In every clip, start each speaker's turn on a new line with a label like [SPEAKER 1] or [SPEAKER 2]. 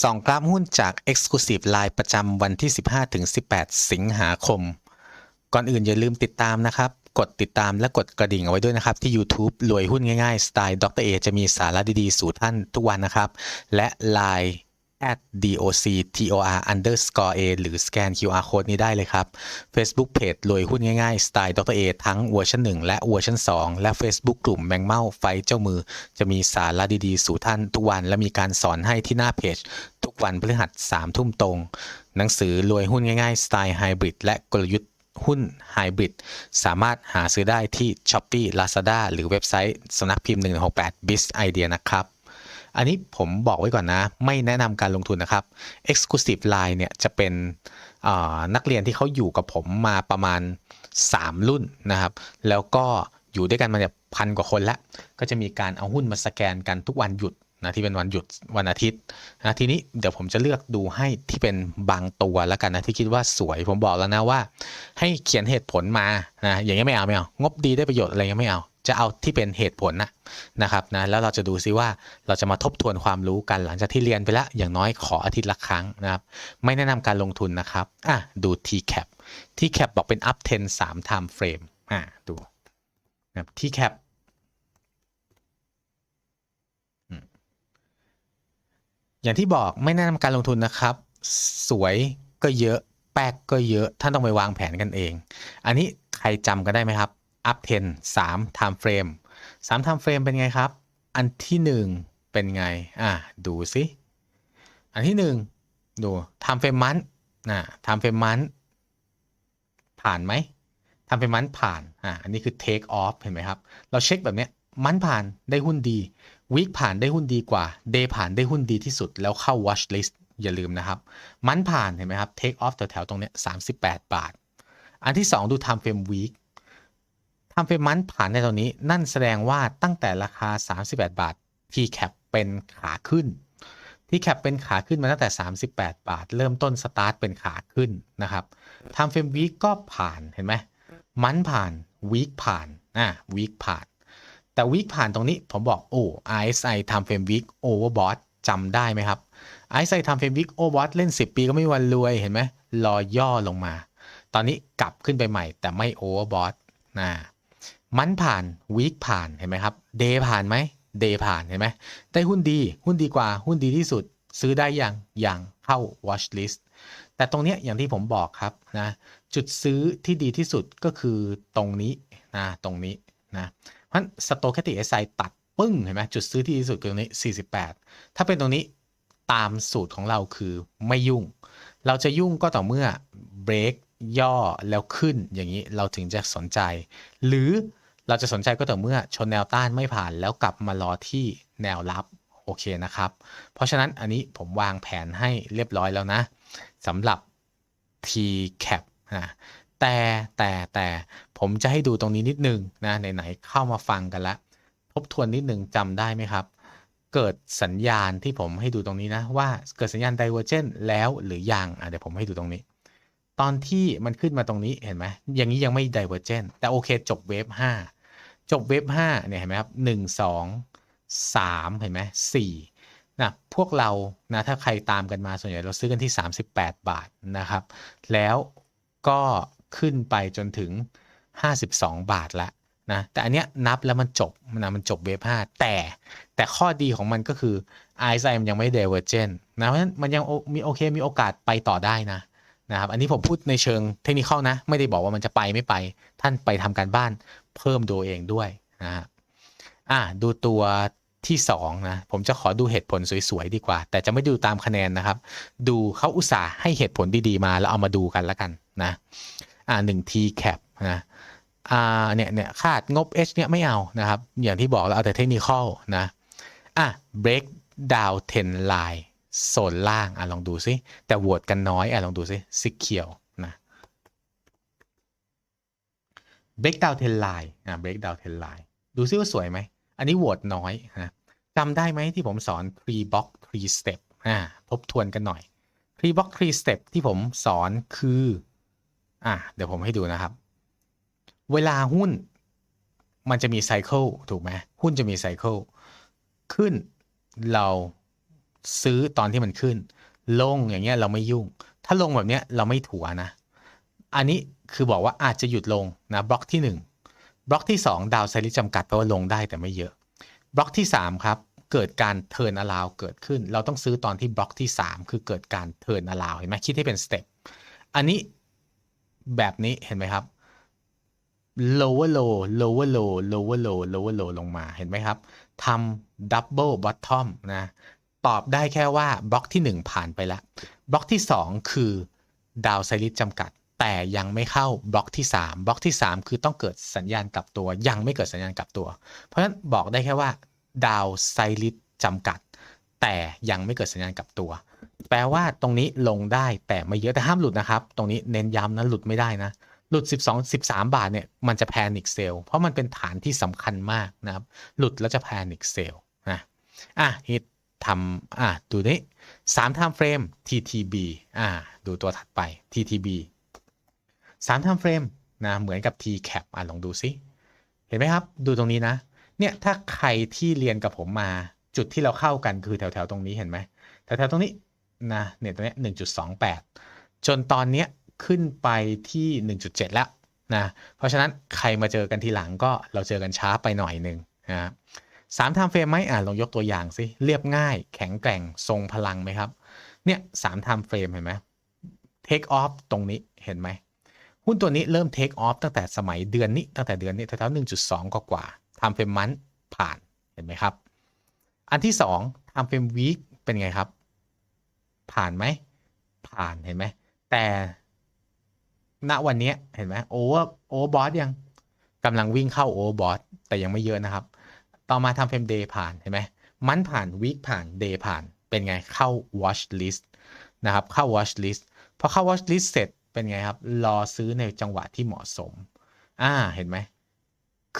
[SPEAKER 1] สองกราฟหุ้นจาก Exclusive Line ประจำวันที่ 15-18 สิงหาคม ก่อนอื่นอย่าลืมติดตามนะครับ กดติดตามและกดกระดิ่งเอาไว้ด้วยนะครับ ที่ YouTube รวยหุ้นง่ายๆ สไตล์ดรเอจะมีสาระดีๆ สู่ท่านทุกวันนะครับ และ Line at doc tor underscore a หรือสแกน QR code นี้ได้เลยครับ Facebook Page รวยหุ้นง่ายๆ สไตล์ดรเอทั้งเวอร์ชัน1 และเวอร์ชัน2 และ Facebook กลุ่มแมงเม่าไฟเจ้ามือ จะมีสาระดีๆ สู่ท่านทุกวันและมีการสอนให้ที่หน้าเพจ ทุกวันพฤหัส3ทุ่มตรง หนังสือรวยหุ้นง่ายๆ สไตล์ไฮบริดและกลยุทธ์หุ้นไฮบริดสามารถหาซื้อได้ที่ s h อ p e e Lazada หรือเว็บไซต์สำนักพิมพ์ 168 Biz Idea นะครับ อันนี้ผมบอกไว้ก่อนนะ ไม่แนะนำการลงทุนนะครับ Exclusive Line เนี่ยจะเป็นนักเรียนที่เขาอยู่กับผมมาประมาณ 3 รุ่นนะครับ แล้วก็อยู่ด้วยกันมาเนี่ยพันกว่าคนแล้ว ก็จะมีการเอาหุ้นมาสแกนกันทุกวันหยุด นะที่เป็นวันหยุดวันอาทิตย์นะทีนี้เดี๋ยวผมจะเลือกดูให้ที่เป็นบางตัวแล้วกันนะที่คิดว่าสวยผมบอกแล้วนะว่า ให้เขียนเหตุผลมานะอย่างนี้ยไม่เอาไม่เอางบดีได้ประโยชน์อะไรเงี้ยไม่เอา จะเอาที่เป็นเหตุผลนะนะครับนะแล้วเราจะดูซิว่าเราจะมาทบทวนความรู้กันหลังจากที่เรียนไปแล้วอย่างน้อยขออาทิตย์ละครั้งนะครับไม่แนะนำการลงทุนนะครับอะดู TCAP TCAP บอกเป็น up 10 3 time frame อะดูนะครับ TCAP อืม อย่างที่บอกไม่แนะนำการลงทุนนะครับ สวยก็เยอะ แป๊กก็เยอะ ท่านต้องไปวางแผนกันเอง อันนี้ใครจำกันได้ไหมครับ up 10 3 time frame 3 time frame เป็นไงครับ อันที่หนึ่งเป็นไง อะ ดูสิอันที่หนึ่งดู time frame มันนะ time frame มันผ่านไหม time frame มันผ่าน อะ อันนี้คือ take off เห็นไหมครับ เราเช็คแบบเนี้ย มันผ่านได้หุ้นดี week ผ่านได้หุ้นดีกว่า day ผ่านได้หุ้นดีที่สุดแล้วเข้า watch list อย่าลืมนะครับ มันผ่านเห็นไหมครับ take off แถวๆตรงเนี้ย38 บาท อันที่สองดู time frame week ทำเฟมันผ่านในตรงนี้ นั่นแสดงว่าตั้งแต่ราคา 38 บาท T cap เป็นขาขึ้น T cap เป็นขาขึ้นมาตั้งแต่ 38 บาท เริ่มต้นสตาร์ทเป็นขาขึ้นนะครับทำเฟรมวีก็ผ่านเห็นไหมมันผ่านวีคผ่านอะวีคผ่าน แต่วีคผ่านตรงนี้ผมบอกโอ้ RSI ทำเฟรมวีคโอเวอร์บอทจำได้ไหมครับ RSI ทำเฟรมวีคโอเวอร์บอทเล่น 10 ปีก็ไม่วันรวยเห็นไหมรอย่อลงมา ตอนนี้กลับขึ้นไปใหม่ แต่ไม่โอเวอร์บอทนะมันผ่านวีคผ่านเห็นไหมครับเดย์ผ่านไหมเดย์ผ่านเห็นไหมได้หุ้นดี หุ้นดีกว่าหุ้นดีที่สุด ซื้อได้ยังยังเข้า watch list แต่ตรงเนี้ยอย่างที่ผมบอกครับนะจุดซื้อที่ดีที่สุดก็คือตรงนี้นะตรงนี้นะ เพราะสโตแคติเอสไตัดปึ้งเห็นไหมจุดซื้อที่ดีสุดคือตรงนี้ 48 ถ้าเป็นตรงนี้ตามสูตรของเราคือไม่ยุ่ง เราจะยุ่งก็ต่อเมื่อ break ย่อแล้วขึ้นอย่างนี้เราถึงจะสนใจ หรือเราจะสนใจก็ต่อเมื่อชนแนวต้านไม่ผ่านแล้วกลับมารอที่แนวรับโอเคนะครับ เพราะฉะนั้นอันนี้ผมวางแผนให้เรียบร้อยแล้วนะสำหรับ T cap นะ แต่แต่แต่ผมจะให้ดูตรงนี้นิดนึงนะไหนๆเข้ามาฟังกันล้วทบทวนนิดนึงจำได้ไหมครับ เกิดสัญญาณที่ผมให้ดูตรงนี้นะว่าเกิดสัญญาณ divergent แล้วหรือยังอะเดี๋ยวผมให้ดูตรงนี้ ตอนที่มันขึ้นมาตรงนี้เห็นไหมอย่างนี้ยังไม่ divergent แต่โอเคจบเวฟ5 จบเวฟ5เนี่ยเห็นไหมครับ1 2 3 เห็นไหม4นะพวกเรานะถ้าใครตามกันมาส่วนใหญ่เราซื้อกันที่ 38 บาทนะครับ แล้วก็ ขึ้นไปจนถึง 52 บาทละนะแต่อันเนี้ยนับแล้วมันจบนะมันจบเวฟ5แต่แต่ข้อดีของมันก็คือ RSI มันยังไม่ divergent นะเพราะฉะนั้นมันยังมีโอเคมีโอกาสไปต่อได้นะนะครับอันนี้ผมพูดในเชิงเทคนิคนะ ไม่ได้บอกว่ามันจะไปไม่ไป ท่านไปทำการบ้านเพิ่มดูเองด้วยนะฮะอะดูตัวที่2นะผมจะขอดูเหตุผลสวยๆดีกว่า แต่จะไม่ดูตามคะแนนนะครับ ดูเขาอุตส่าห์ให้เหตุผลดีๆมาแล้วเอามาดูกันแล้วกันนะ อ่าหนึ่ง T cap นะอ่าเนี่ยเนี่ยคาดงบ H เนี่ยไม่เอานะครับ อย่างที่บอกเราเอาแต่เทคนิคนะอะ break down 10 line โซนล่างอะลองดูซิแต่โหวตกันน้อยอะลองดูซิสีเขียวนะ break down 10 line อะ break down 10 line ดูซิว่าสวยไหม อันนี้โหวตน้อยนะจำได้ไหมที่ผมสอน three block three step อ่าทบทวนกันหน่อย three block three step ที่ผมสอนคือ อะเดี๋ยวผมให้ดูนะครับ เวลาหุ้นมันจะมีไซเคิลถูกไหมหุ้นจะมีไซเคิลขึ้นเราซื้อตอนที่มันขึ้น ลงอย่างเงี้ยเราไม่ยุ่ง ถ้าลงแบบเนี้ยเราไม่ถัวนะ อันนี้คือบอกว่าอาจจะหยุดลงนะบล็อกที่ 1 บล็อกที่ 2 ดาวไซริจำกัดแปลว่าลงได้แต่ไม่เยอะ บล็อกที่ 3 ครับ เกิดการเทิร์นอลาวเกิดขึ้น เราต้องซื้อตอนที่บล็อกที่ 3 คือเกิดการเทิร์นอลาวเห็นไหมคิดให้เป็นสเต็ปอันนี้ แบบนี้เห็นไหมครับ lower low lower low lower low lower low ลงมาเห็นไหมครับทำ double bottom นะตอบได้แค่ว่าบล็อกที่ 1 ผ่านไปแล้ว บล็อกที่ 2 คือดาวไซริสจำกัด แต่ยังไม่เข้าบล็อกที่ 3 บล็อกที่ 3 คือต้องเกิดสัญญาณกลับตัว ยังไม่เกิดสัญญาณกลับตัว เพราะฉะนั้นบอกได้แค่ว่าดาวไซริสจำกัด แต่ยังไม่เกิดสัญญาณกลับตัว แปลว่าตรงนี้ลงได้แต่ไม่เยอะแต่ห้ามหลุดนะครับ ตรงนี้เน้นย้ำนะหลุดไม่ได้นะ หลุด 12 13 บาทเนี่ยมันจะแพนิคเซลเพราะมันเป็นฐานที่สำคัญมากนะครับ หลุดแล้วจะแพนิคเซลนะอะฮิตทำอะดูนี่3 time frame TTB อะดูตัวถัดไป TTB 3 time frame นะเหมือนกับ TCAP อะลองดูซิ เห็นไหมครับ ดูตรงนี้นะ เนี่ยถ้าใครที่เรียนกับผมมาจุดที่เราเข้ากันคือแถวๆตรงนี้เห็นไหมแถวๆตรงนี้ นะเนี่ยตรงนี้ย1.28จนตอนเนี้ยขึ้นไปที่ 1.7 แล้วนะเพราะฉะนั้นใครมาเจอกันทีหลังก็เราเจอกันช้าไปหน่อยหนึ่งนะสามไทม์เฟรมไหมอะลองยกตัวอย่างสิเรียบง่าย แข็งแกร่งทรงพลังไหมครับ เนี่ยสามไทม์เฟรมเห็นไหมเทคออฟตรงนี้เห็นไหมหุ้นตัวนี้เริ่มเทคออฟตั้งแต่สมัยเดือนนี้ ตั้งแต่เดือนนี้แถวๆหนึ่งจุดสองกว่าๆทำเฟรมมันผ่านเห็นไหมครับ อันที่สองทำเฟรมวีคเป็นไงครับ ผ่านไหม ผ่านเห็นไหม แต่ณวันนี้เห็นไหมโอเวอร์โอเวอร์บอสยังกำลังวิ่งเข้าโอเวอร์บอสแต่ยังไม่เยอะนะครับ ต่อมาทำเฟรมเดย์ผ่านเห็นไหมมันผ่านวีคผ่านเดย์ผ่านเป็นไงเข้า watch list นะครับ เข้า watch list พอเข้า watch list เสร็จเป็นไงครับ รอซื้อในจังหวะที่เหมาะสม อ่าเห็นไหม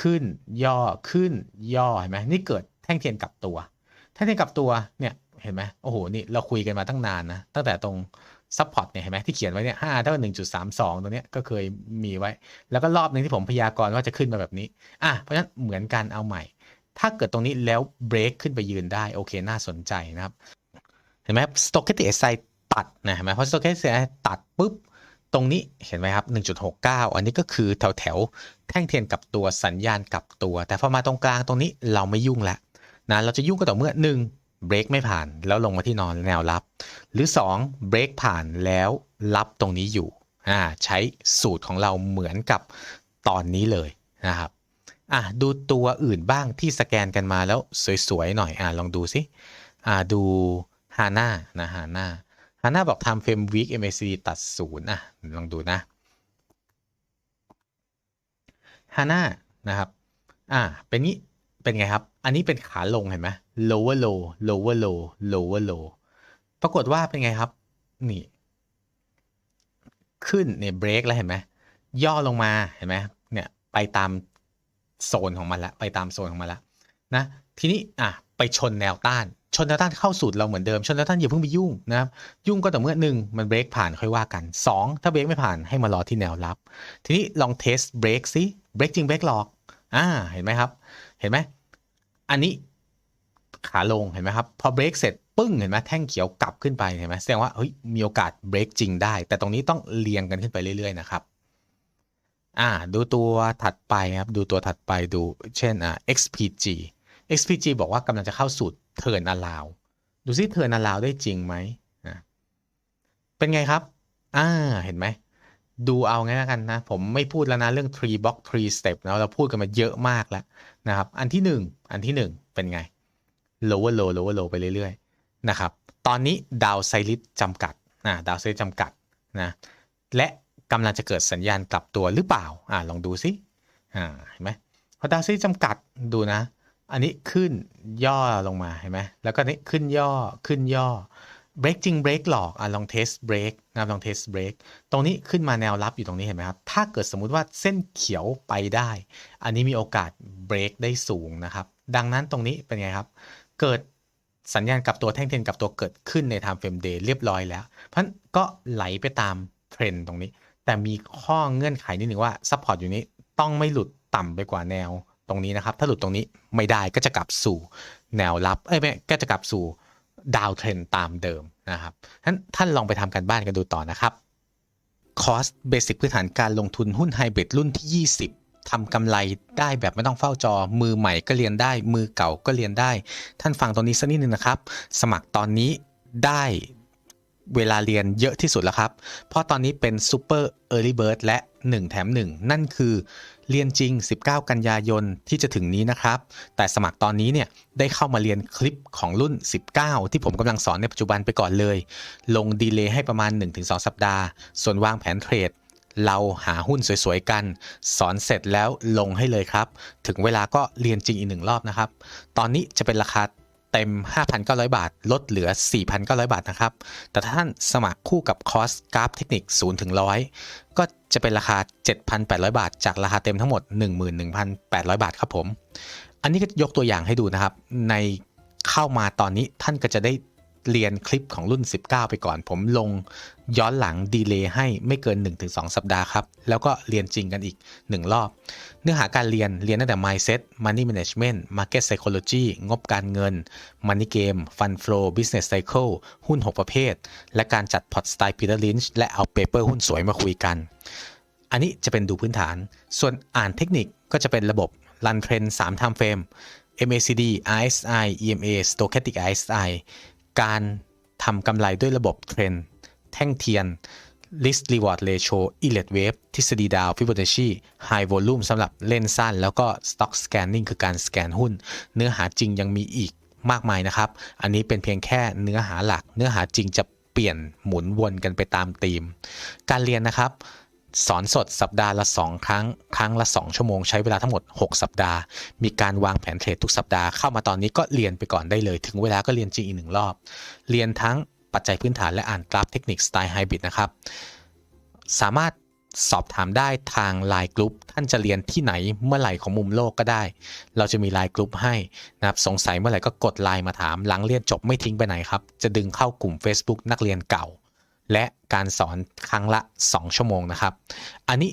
[SPEAKER 1] ขึ้นย่อขึ้นย่อเห็นไหมนี่เกิดแท่งเทียนกลับตัว แท่งเทียนกลับตัวเนี่ย เห็นไหมโอ้โห นี่เราคุยกันมาตั้งนานนะ ตั้งแต่ตรงซัพพอร์ตเนี่ยเห็นไหมที่เขียนไว้เนี่ยห้าเท่าหนึ่งจุดสามสองตรงเนี้ยก็เคยมีไว้ แล้วก็รอบหนึ่งที่ผมพยากรณ์ว่าจะขึ้นมาแบบนี้ อะ เพราะฉะนั้นเหมือนกันเอาใหม่ ถ้าเกิดตรงนี้แล้วเบรกขึ้นไปยืนได้ โอเคน่าสนใจนะครับ เห็นไหมสโต c ก t i c SI ตัดนะเห็นไหมเพราะสโต c ก t i c SI ตัดปุ๊บตรงนี้เห็นไหมครับ 1.69 อันนี้ก็คือแถวแถวแท่งเทียนกับตัวสัญญาณกับตัว แต่พอมาตรงกลางตรงนี้เราไม่ยุ่งละนะ เราจะยุ่งก็ต่อเมื่อ 1. เบรกไม่ผ่านแล้วลงมาที่นอนแนวรับ หรือ 2. เบรกผ่านแล้วรับตรงนี้อยู่อ่าใช้สูตรของเราเหมือนกับตอนนี้เลยนะครับอะดูตัวอื่นบ้างที่สแกนกันมาแล้วสวยๆหน่อยอะลองดูสิอ่าดูฮาน่านะฮาน่าฮาน่าบอกทำเฟรมวีค MACD ตัดศูนย์อะลองดูนะฮาน่านะครับอ่าเป็นนี้เป็นไงครับ อันนี้เป็นขาลงเห็นไหม lower low lower low lower low ปรากฏว่าเป็นไงครับ นี่ ขึ้นเนี่ยเบรกแล้วเห็นไหม ย่อลงมาเห็นไหมเนี่ย ไปตามโซนของมันละ ไปตามโซนของมันละนะ ทีนี้อะไปชนแนวต้าน ชนแนวต้านเข้าสูตรเราเหมือนเดิม ชนแนวต้านอย่าเพิ่งไปยุ่งนะครับ ยุ่งก็ต่อเมื่อหนึ่งมันเบรกผ่านค่อยว่ากัน 2 ถ้าเบรกไม่ผ่านให้มารอที่แนวรับ ทีนี้ลองเทสเบรกซิเบรกจริงเบรกหลอก อ่า เห็นไหมครับ เห็นไหม อันนี้ขาลงเห็นไหมครับ พอเบรกเสร็จปึ้งเห็นไหมแท่งเขียวกลับขึ้นไปเห็นไหมแสดงว่าเฮ้ยมีโอกาสเบรกจริงได้ แต่ตรงนี้ต้องเรียงกันขึ้นไปเรื่อยๆนะครับอ่าดูตัวถัดไปครับ ดูตัวถัดไปดูเช่นอ่า XPG XPG บอกว่ากำลังจะเข้าสูตรเทิร์นอลาวดูซิเทิร์นอลาวได้จริงไหมเป็นไงครับ อ่า เห็นไหม ดูเอางั้นแล้วกันนะ ผมไม่พูดแล้วนะเรื่อง three block three step นะเราพูดกันมาเยอะมากแล้วนะครับ อันที่หนึ่งอันที่หนึ่งเป็นไง lower low lower low ไปเรื่อยๆนะครับ ตอนนี้ดาวไซริสจำกัดนะดาวไซริสจำกัดนะ และกำลังจะเกิดสัญญาณกลับตัวหรือเปล่าอ่าลองดูซิอ่าเห็นไหมพอดาวไซริสจำกัดดูนะ อันนี้ขึ้นย่อลงมาเห็นไหมแล้วก็นี้ขึ้นย่อขึ้นย่อ เบรกจริงเบรกหลอกอะลองเทสเบรกนะครับลองเทสเบรกตรงนี้ขึ้นมาแนวรับอยู่ตรงนี้เห็นไหมครับ ถ้าเกิดสมมุติว่าเส้นเขียวไปได้ อันนี้มีโอกาสเบรกได้สูงนะครับ ดังนั้นตรงนี้เป็นไงครับ เกิดสัญญาณกลับตัวแท่งเทียนกลับตัวเกิดขึ้นใน time frame day เรียบร้อยแล้ว เพราะฉะนั้นก็ไหลไปตามเทรนด์ตรงนี้ แต่มีข้อเงื่อนไขนิดหนึ่งว่าซัพพอร์ตอยู่นี้ต้องไม่หลุดต่ำไปกว่าแนวตรงนี้นะครับ ถ้าหลุดตรงนี้ไม่ได้ก็จะกลับสู่แนวรับ เอ้ยไม่ก็จะกลับสู่ ดาวเทรนตามเดิมนะครับท่านท่านลองไปทำการบ้านกันดูต่อนะครับคอสเบสิกพื้นฐานการลงทุนหุ้นไฮบริดรุ่นที่ 20 ทำกำไรได้แบบไม่ต้องเฝ้าจอ มือใหม่ก็เรียนได้ มือเก่าก็เรียนได้ ท่านฟังตรงนี้สักนิดนึงนะครับ สมัครตอนนี้ได้เวลาเรียนเยอะที่สุดแล้วครับ เพราะตอนนี้เป็น Super Early Bird และ 1 แถม 1 นั่นคือ เรียนจริง 19 กันยายนที่จะถึงนี้นะครับ แต่สมัครตอนนี้เนี่ยได้เข้ามาเรียนคลิปของรุ่น 19 ที่ผมกำลังสอนในปัจจุบันไปก่อนเลย ลงดีเลย์ให้ประมาณ 1-2 สัปดาห์ ส่วนวางแผนเทรดเราหาหุ้นสวยๆกัน สอนเสร็จแล้วลงให้เลยครับ ถึงเวลาก็เรียนจริงอีกหนึ่งรอบนะครับ ตอนนี้จะเป็นราคา เต็ม 5,900 บาท ลดเหลือ 4,900 บาทนะครับ แต่ถ้าท่านสมัครคู่กับคอร์สกราฟเทคนิค0ถึง100 ก็จะเป็นราคา 7,800 บาท จากราคาเต็มทั้งหมด 11,800 บาทครับผม อันนี้ก็ยกตัวอย่างให้ดูนะครับ ในเข้ามาตอนนี้ท่านก็จะได้ เรียนคลิปของรุ่น 19 ไปก่อน ผมลงย้อนหลังดีเลย์ให้ไม่เกิน 1-2 สัปดาห์ครับ แล้วก็เรียนจริงกันอีก 1 รอบ เนื้อหาการเรียนเรียนตั้งแต่ mindset money management market psychology งบการเงิน money game fund flow business cycle หุ้น 6 ประเภท และการจัดพอร์ตสไตล์ Peter Lynch และเอาเปเปอร์หุ้นสวยมาคุยกัน อันนี้จะเป็นดูพื้นฐาน ส่วนอ่านเทคนิคก็จะเป็นระบบ Run Trend 3 Time Frame MACD RSI EMA Stochastic RSI การทำกำไรด้วยระบบเทรนแท่งเทียน Risk Reward Ratio Elliott Wave ทฤษฎีดาว Fibonacci High Volume สำหรับเล่นสั้น แล้วก็ Stock Scanning คือการสแกนหุ้น เนื้อหาจริงยังมีอีกมากมายนะครับ อันนี้เป็นเพียงแค่เนื้อหาหลัก เนื้อหาจริงจะเปลี่ยนหมุนวนกันไปตามธีม การเรียนนะครับ สอนสดสัปดาห์ละ 2 ครั้ง ครั้งละ 2 ชั่วโมงใช้เวลาทั้งหมด 6 สัปดาห์ มีการวางแผนเทรดทุกสัปดาห์เข้ามาตอนนี้ก็เรียนไปก่อนได้เลย ถึงเวลาก็เรียนจริงอีกหนึ่งรอบ เรียนทั้งปัจจัยพื้นฐานและอ่านกราฟเทคนิคสไตล์ไฮบริดนะครับ สามารถสอบถามได้ทาง Line Group ท่านจะเรียนที่ไหนเมื่อไหร่ของมุมโลกก็ได้ เราจะมี Line Group ให้นะครับสงสัยเมื่อไหร่ก็กดไลน์มาถามหลังเรียนจบไม่ทิ้งไปไหนครับจะดึงเข้ากลุ่ม Facebook นักเรียนเก่า และการสอนครั้งละ 2 ชั่วโมงนะครับ อันนี้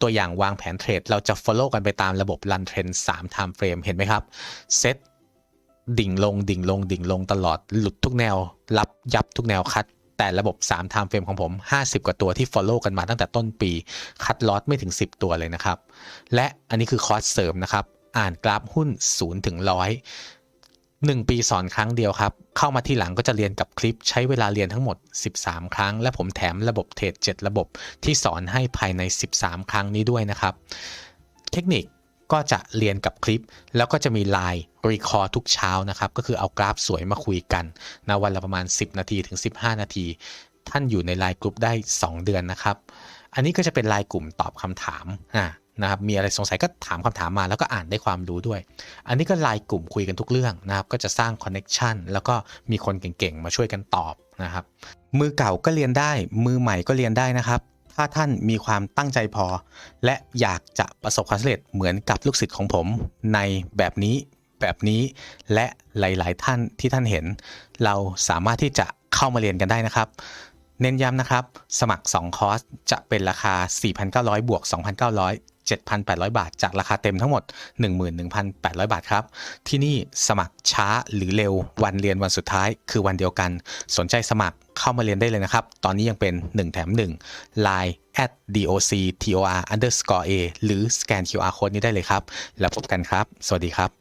[SPEAKER 1] ตัวอย่างวางแผนเทรด เราจะ follow กันไปตามระบบ Run Trend 3 Time Frame เห็นไหมครับ เซตดิ่งลงดิ่งลงดิ่งลงตลอด หลุดทุกแนว รับยับทุกแนวคัด แต่ระบบ 3 Time Frame ของผม 50 กว่าตัวที่ follow กันมาตั้งแต่ต้นปี คัดลอตไม่ถึง 10 ตัวเลยนะครับ และอันนี้คือคอร์สเสริมนะครับ อ่านกราฟหุ้น 0 ถึง 100 1 ปีสอนครั้งเดียวครับ เข้ามาที่หลังก็จะเรียนกับคลิปใช้เวลาเรียนทั้งหมด 13 ครั้ง และผมแถมระบบเทรด7ระบบที่สอนให้ภายใน 13 ครั้งนี้ด้วยนะครับ เทคนิคก็จะเรียนกับคลิป แล้วก็จะมีไลน์รีคอร์ทุกเช้านะครับ ก็คือเอากราฟสวยมาคุยกันนะวันละประมาณ 10 นาทีถึง 15 นาที ท่านอยู่ในไลน์กลุ่มได้ 2 เดือนนะครับ อันนี้ก็จะเป็นไลน์กลุ่มตอบคำถามอ่า นะครับ มีอะไรสงสัยก็ถามคำถามมาแล้วก็อ่านได้ความรู้ด้วย อันนี้ก็ไลน์กลุ่มคุยกันทุกเรื่องนะครับ ก็จะสร้างคอนเน็ชันแล้วก็มีคนเก่งๆ มาช่วยกันตอบนะครับ มือเก่าก็เรียนได้ มือใหม่ก็เรียนได้นะครับ ถ้าท่านมีความตั้งใจพอ และอยากจะประสบความสำเร็จเหมือนกับลูกศิษย์ของผมในแบบนี้แบบนี้และหลาย ๆ ท่านที่ท่านเห็น เราสามารถที่จะเข้ามาเรียนกันได้นะครับ เน้นย้ำนะครับ สมัคร 2 คอร์ส จะเป็นราคา 4,900 บวก 2,900 7,800 บาท จากราคาเต็มทั้งหมด 11,800 บาทครับ ที่นี่สมัครช้าหรือเร็ววันเรียนวันสุดท้ายคือวันเดียวกัน สนใจสมัครเข้ามาเรียนได้เลยนะครับ ตอนนี้ยังเป็น 1 แถม 1 Line at doc tor underscore a หรือสแกน QR code นี้ได้เลยครับ แล้วพบกันครับ สวัสดีครับ